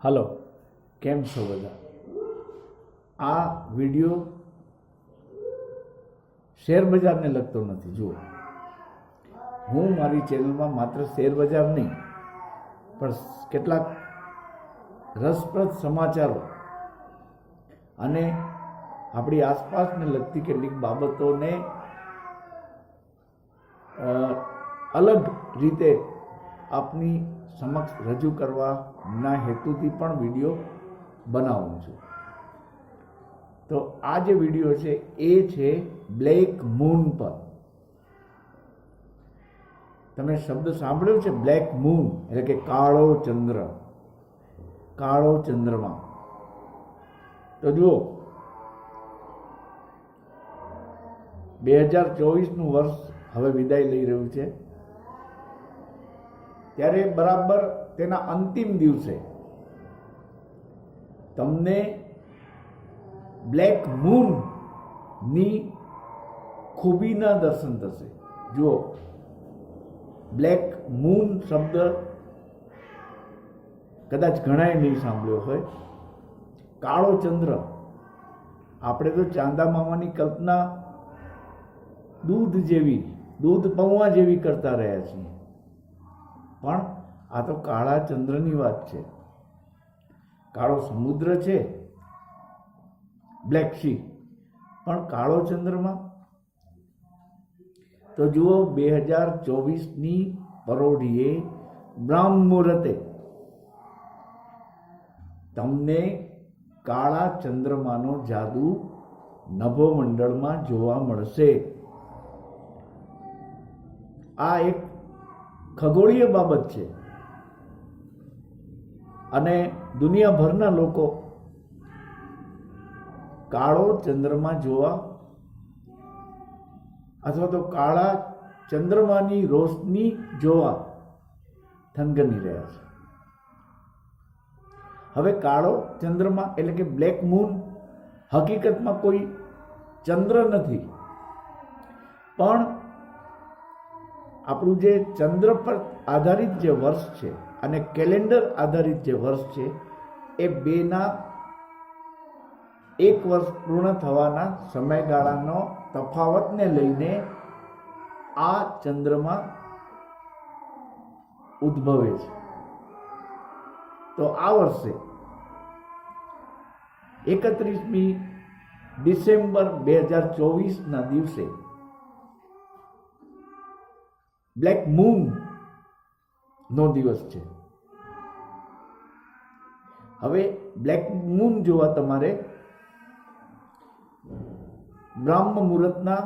Hello, કેમ છો બધા? આ વીડિયો શેર બજારને લગતો નથી, જુઓ. હું મારી ચેનલમાં માત્ર શેર બજાર નહીં, પણ કેટલાક રસપ્રદ સમાચારો અને આપણી આસપાસને લગતી કેટલીક બાબતોને અલગ રીતે આપની સમક્ષ રજૂ કરવાના હેતુથી પણ વીડિયો બનાવું છું. તો આ જે વીડિયો છે, એ છે બ્લેક મૂન પર. તમે શબ્દ સાંભળ્યો છે? બ્લેક મૂન, એટલે કે કાળો ચંદ્ર. કાળો ચંદ્રમા. તો જુઓ. બે હજાર ચોવીસનું વર્ષ હવે વિદાય લઈ રહ્યું છે. ત્યારે બરાબર તેના અંતિમ દિવસે તમને બ્લેક મૂનની ખૂબીના દર્શન થશે. જુઓ, બ્લેક મૂન શબ્દ કદાચ ઘણાએ નહીં સાંભળ્યો હોય. કાળો ચંદ્ર, આપણે તો ચાંદા મામાની કલ્પના દૂધ જેવી, દૂધ પૌવા જેવી કરતા રહ્યા છીએ. પણ આ તો કાળા ચંદ્રની વાત છે. કાળો સમુદ્ર છે. બ્લેક સી પણ કાળો ચંદ્રમાં? તો જુઓ, બે હજાર ચોવીસની પરોઢીએ બ્રાહ્મ મુહૂર્તે તમને કાળા ચંદ્રમાનો જાદુ નભોમંડળમાં જોવા મળશે. આ એક ખગોળીય બાબત છે. અને દુનિયાભરના લોકો કાળો ચંદ્રમા જોવા અથવા તો કાળા ચંદ્રમાની રોશની જોવા થનગની રહ્યા છે. હવે કાળો ચંદ્રમા એટલે કે બ્લેક મૂન હકીકતમાં કોઈ ચંદ્ર નથી. પણ આપણું જે ચંદ્ર પર આધારિત જે વર્ષ છે અને કેલેન્ડર આધારિત જે વર્ષ છે, એ બેના એક વર્ષ પૂર્ણ થવાના સમયગાળાનો તફાવતને લઈને આ ચંદ્રમાં ઉદ્ભવે છે. તો આ વર્ષે એકત્રીસમી ડિસેમ્બર બે હજાર ચોવીસના દિવસે બ્લેક મૂન નો દિવસ છે. હવે બ્લેક મૂન જોવા તમારે બ્રાહ્મ મુહૂર્તના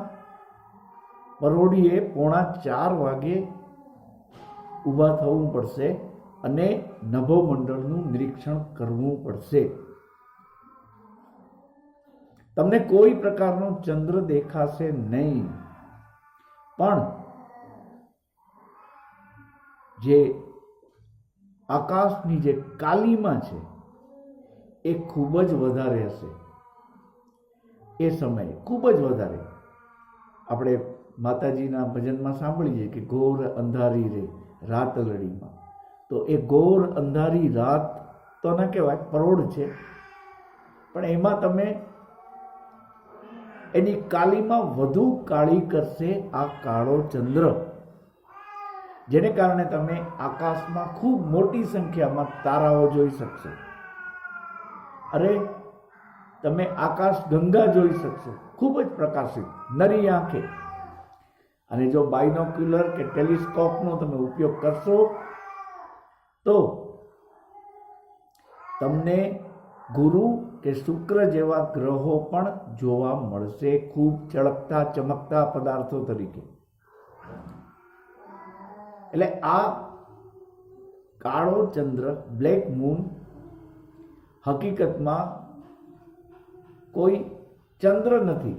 પરોડીએ પોણા ચાર વાગે ઊભા થવું પડશે અને નભો મંડળનું નિરીક્ષણ કરવું પડશે. તમને કોઈ પ્રકારનો ચંદ્ર દેખાશે નહીં. પણ જે આકાશની જે કાલીમાં છે, એ ખૂબ જ વધારે હશે. એ સમયે ખૂબ જ વધારે. આપણે માતાજીના ભજનમાં સાંભળીએ કે ઘોર અંધારી રે રાત લડીમાં. તો એ ઘોર અંધારી રાત તો ના કહેવાય પરોઢ છે. પણ એમાં તમે એની કાલીમાં વધુ કાળી કરશે આ કાળો ચંદ્ર. જેને કારણે તમે આકાશમાં ખૂબ મોટી સંખ્યામાં તારાઓ જોઈ શકશો. અરે, તમે આકાશ ગંગા જોઈ શકશો. ખૂબ જ પ્રકાશિત, નરી આંખે. અને જો બાયનોક્યુલર કે ટેલિસ્કોપનો તમે ઉપયોગ કરશો, તો તમને ગુરુ કે શુક્ર જેવા ગ્રહો પણ જોવા મળશે ખૂબ ચળકતા, ચમકતા પદાર્થો તરીકે. એટલે આ કાળો ચંદ્ર બ્લેક મૂન હકીકતમાં કોઈ ચંદ્ર નથી.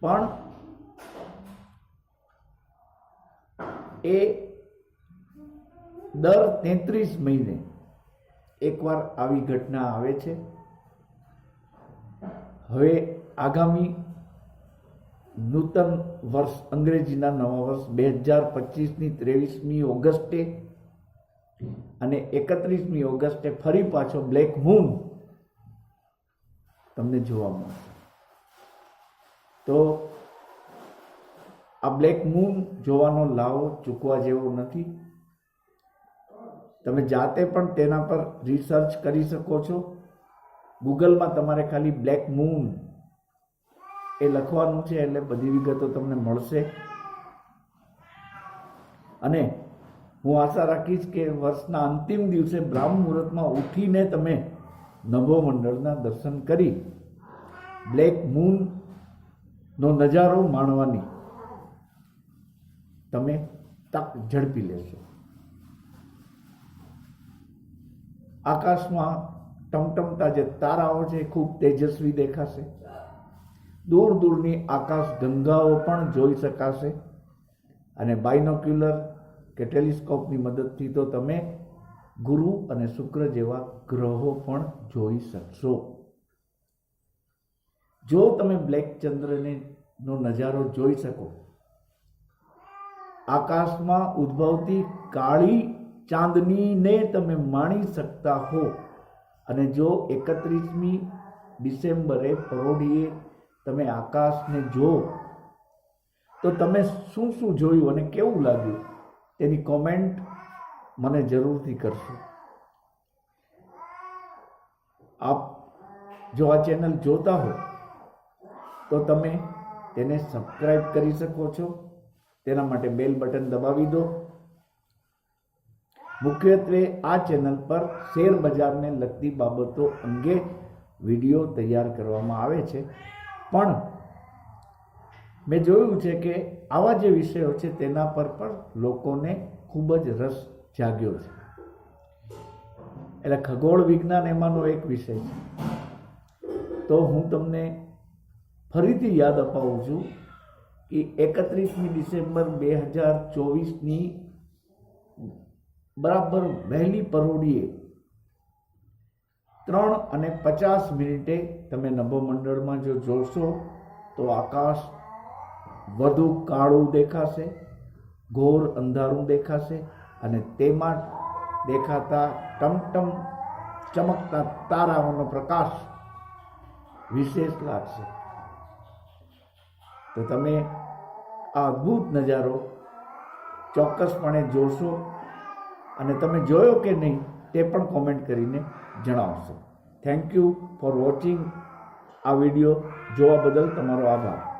પણ એ દર તેત્રીસ મહિને એકવાર આવી ઘટના આવે છે. હવે આગામી નૂતન વર્ષ અંગ્રેજીના નવા વર્ષ બે હજાર પચીસની ત્રેવીસમી ઓગસ્ટે અને એકત્રીસમી ઓગસ્ટે ફરી પાછો બ્લેક મૂન તમને જોવા મળશે. તો આ બ્લેક મૂન જોવાનો લાવો ચૂકવા જેવો નથી. તમે જાતે પણ તેના પર રિસર્ચ કરી શકો છો. ગૂગલમાં તમારે ખાલી બ્લેક મૂન એ લખવાનું છે એટલે બધી વિગતો તમને મળશે. અને હું આશા રાખીશ કે વર્ષના અંતિમ દિવસે બ્રાહ્મ મુહૂર્તમાં ઉઠીને તમે નભો મંડળના દર્શન કરી બ્લેક મૂનનો નજારો માણવાની તમે તક ઝડપી લેશો. આકાશમાં ટમટમતા જે તારાઓ છે ખૂબ તેજસ્વી દેખાશે. દૂર દૂરની આકાશ ગંગાઓ પણ જોઈ શકાશે. અને બાયનોક્યુલર કે ટેલિસ્કોપની મદદથી તો તમે ગુરુ અને શુક્ર જેવા ગ્રહો પણ જોઈ શકશો. જો તમે બ્લેક ચંદ્રને નો નજારો જોઈ શકો, આકાશમાં ઉદ્ભવતી કાળી ચાંદનીને તમે માણી શકતા હો. અને જો એકત્રીસમી ડિસેમ્બરે પરોઢીએ તમે આકાશને જો તો તમે શું શું જોયું અને કેવું લાગ્યું, તેની કોમેન્ટ મને જરૂરથી કરશો. આપ જો આ ચેનલ જોતા હો, તો તમે તેને સબસ્ક્રાઈબ કરી શકો છો. તેના માટે બેલ બટન દબાવી દો. મુખ્યત્વે આ ચેનલ પર શેર બજારને લગતી બાબતો અંગે વીડિયો તૈયાર કરવામાં આવે છે. પણ મેં જોયું છે કે આવા જે વિષયો છે તેના પર પણ લોકોને ખૂબ જ રસ જાગ્યો છે. એટલે ખગોળ વિજ્ઞાન એમાંનો એક વિષય છે. તો હું તમને ફરીથી યાદ અપાવું છું કે એકત્રીસમી ડિસેમ્બર બે હજાર ચોવીસની બરાબર વહેલી પરોઢીએ ત્રણ અને પચાસ મિનિટે તમે નભો મંડળમાં જો જોશો, તો આકાશ વધુ કાળું દેખાશે, ઘોર અંધારું દેખાશે અને તેમાં દેખાતા ટમટમ ચમકતા તારાઓનો પ્રકાશ વિશેષ લાગશે. તો તમે આ અદ્ભુત નજારો ચોક્કસપણે જોશો અને તમે જોયો કે નહીં તે પણ કોમેન્ટ કરીને જણાવશો. થેન્ક યુ ફોર વોચિંગ આ વીડિયો જોવા બદલ તમારો આભાર.